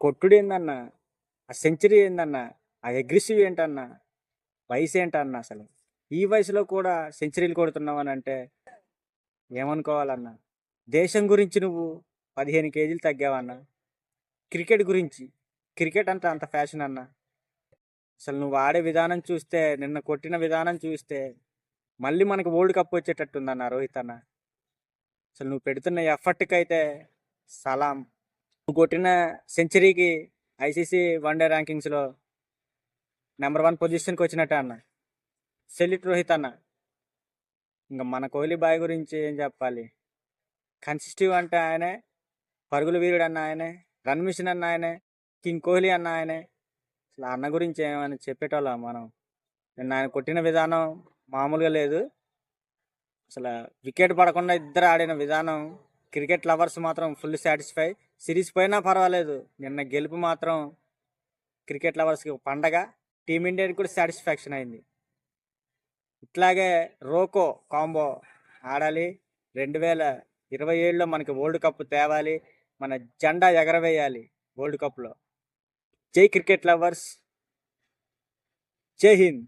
కొట్టుడు ఏందన్నా ఆ సెంచరీ ఏందన్నా? ఆ అగ్రెసివ్ ఏంటన్నా? వయసు ఏంటన్నా అసలు? ఈ వయసులో కూడా సెంచరీలు కొడుతున్నావు అని అంటే ఏమనుకోవాలన్నా? దేశం గురించి నువ్వు పదిహేను కేజీలు తగ్గావన్నా? క్రికెట్ గురించి? క్రికెట్ అంటే అంత ఫ్యాషన్ అన్న అసలు నువ్వు ఆడే విధానం చూస్తే నిన్న కొట్టిన విధానం చూస్తే మళ్ళీ మనకు వరల్డ్ కప్ వచ్చేటట్టుందన్న రోహిత్ అన్న అసలు నువ్వు పెడుతున్న ఎఫర్ట్కి అయితే సలాం. కొట్టిన సెంచరీకి ఐసీసీ వన్డే ర్యాంకింగ్స్లో నెంబర్ వన్ పొజిషన్కి వచ్చినట్టే అన్న. సెల్యూట్ రోహిత్ అన్న. ఇంకా మన కోహ్లీ బాయ్ గురించి ఏం చెప్పాలి? కన్సిస్టివ్ అంటే ఆయనే పరుగుల వీరుడు అన్న ఆయనే రన్ మిషన్ అన్న ఆయనే కింగ్ కోహ్లీ అన్న ఆయనే. అసలు అన్న గురించి ఏమని చెప్పేటోళ్ళం మనం? నిన్న ఆయన కొట్టిన విధానం మామూలుగా లేదు. అసలు వికెట్ పడకుండా ఇద్దరు ఆడిన విధానం క్రికెట్ లవర్స్ మాత్రం ఫుల్ సాటిస్ఫై. సిరీస్ పోయినా పర్వాలేదు. నిన్న గెలుపు మాత్రం క్రికెట్ లవర్స్కి పండగ. టీమిండియాకి కూడా సాటిస్ఫాక్షన్ అయింది. ఇట్లాగే రోకో కాంబో ఆడాలి. రెండు వేల ఇరవై ఏడులో మనకి వరల్డ్ కప్ తేవాలి. మన జెండా ఎగరవేయాలి వరల్డ్ కప్లో. జై క్రికెట్ లవర్స్. జై హింద్.